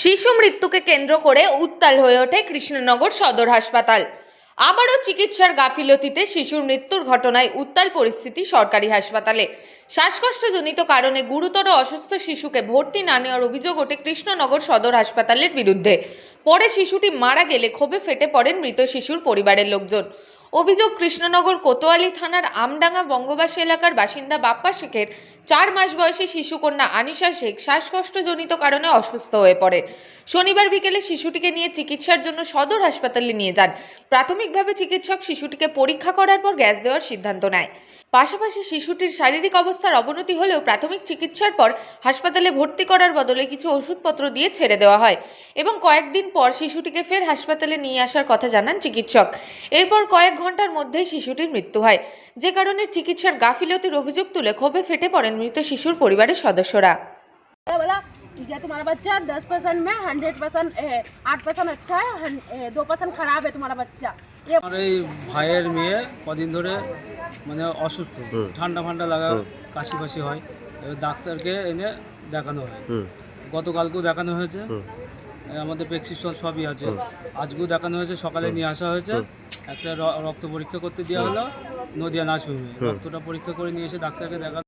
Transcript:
শিশু মৃত্যুকে কেন্দ্র করে উত্তাল হয়ে ওঠে কৃষ্ণনগর সদর হাসপাতাল। আবারও চিকিৎসার গাফিলতিতে শিশুর মৃত্যুর ঘটনায় উত্তাল পরিস্থিতি সরকারি হাসপাতালে। শ্বাসকষ্টজনিত কারণে গুরুতর অসুস্থ শিশুকে ভর্তি না নেওয়ার অভিযোগ ওঠে কৃষ্ণনগর সদর হাসপাতালের বিরুদ্ধে। পরে শিশুটি মারা গেলে ক্ষোভে ফেটে পড়েন মৃত শিশুর পরিবারের লোকজন। অভিযোগ, কৃষ্ণনগর কোতোয়ালি থানার আমডাঙ্গা বঙ্গবাসী এলাকার বাসিন্দা বাপ্পা শেখের চার মাস বয়সী শিশুকন্যা আনিশা শেখ শ্বাসকষ্টজনিত কারণে অসুস্থ হয়ে পড়ে। শনিবার বিকেলে শিশুটিকে নিয়ে চিকিৎসার জন্য সদর হাসপাতালে নিয়ে যান। প্রাথমিকভাবে চিকিৎসক শিশুটিকে পরীক্ষা করার পর গ্যাস দেওয়ার সিদ্ধান্ত নেয়। পাশাপাশি শিশুটির শারীরিক অবস্থার অবনতি হলেও প্রাথমিক চিকিৎসার পর হাসপাতালে ভর্তি করার বদলে কিছু ওষুধপত্র দিয়ে ছেড়ে দেওয়া হয় এবং কয়েকদিন পর শিশুটিকে ফের হাসপাতালে নিয়ে আসার কথা জানান চিকিৎসক। এরপর কয়েক ঘণ্টার মধ্যে শিশুটির মৃত্যু হয়। যে কারণে চিকিৎসার গাফিলতির অভিযোগ তুলে ক্ষোভে ফেটে পড়েন মৃত শিশুর পরিবারের সদস্যরা। ये तुम्हारा बच्चा दस परसेंट में हंड्रेड परसेंट आठ परसेंट अच्छा है दो परसेंट खराब है तुम्हारा बच्चा ये আমার এই ভাইয়ের মেয়ে কদিন ধরে মানে অসুস্থ ঠান্ডা ফান্ডা লাগা কাশি ফাশি হয় এবার ডাক্তারকে এনে দেখানো হয় গতকালকেও দেখানো হয়েছে এ আমাদের প্রেসক্রিপশন সবই আছে আজকেও দেখানো হয়েছে সকালে নিয়ে আসা হয়েছে একটা র- রক্ত পরীক্ষা করতে দেওয়া হলো নদিয়া নার্সিংহোমে রক্তটা পরীক্ষা করে নিয়ে এসে ডাক্তারকে দেখা